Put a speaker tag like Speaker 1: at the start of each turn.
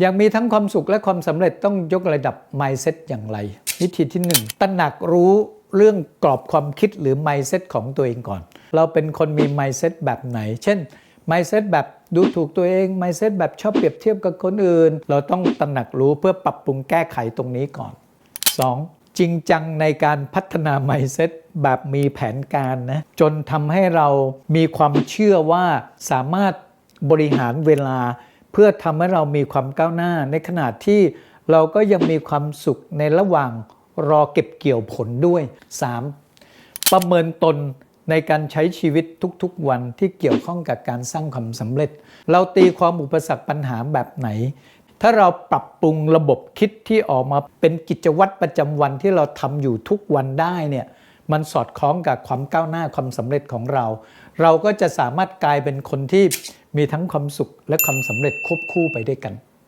Speaker 1: อยากมีทั้งความสุขและความสำเร็จต้องยกระดับ mindset อย่างไร วิธีที่ 1ตระหนักรู้เรื่องกรอบความคิดหรือ mindset ของตัวเองก่อน เราเป็นคนมี mindset แบบไหน เช่น mindset แบบดูถูกตัวเอง mindset แบบชอบเปรียบเทียบกับคนอื่น เราต้องตระหนักรู้เพื่อปรับปรุงแก้ไขตรงนี้ก่อน 2. จริงจังในการพัฒนา mindset แบบมีแผนการนะจนทำให้เรามีความเชื่อว่าสามารถบริหารเวลา เพื่อทำให้เรามีความก้าวหน้า ในขณะที่เราก็ยังมีความสุขในระหว่างรอเก็บเกี่ยวผลด้วย 3. ประเมินตนในการใช้ชีวิตทุกๆวันที่เกี่ยวข้องกับการสร้างความสำเร็จ เราตีความอุปสรรคปัญหาแบบไหน ถ้าเราปรับปรุงระบบคิดที่ออกมาเป็นกิจวัตรประจำวันที่เราทำอยู่ทุกวันได้เนี่ย มันสอดคล้องกับความก้าวหน้าความสำเร็จของเรา เราก็จะสามารถกลายเป็นคนที่มีทั้งความสุขและความสำเร็จควบคู่ไปด้วยกัน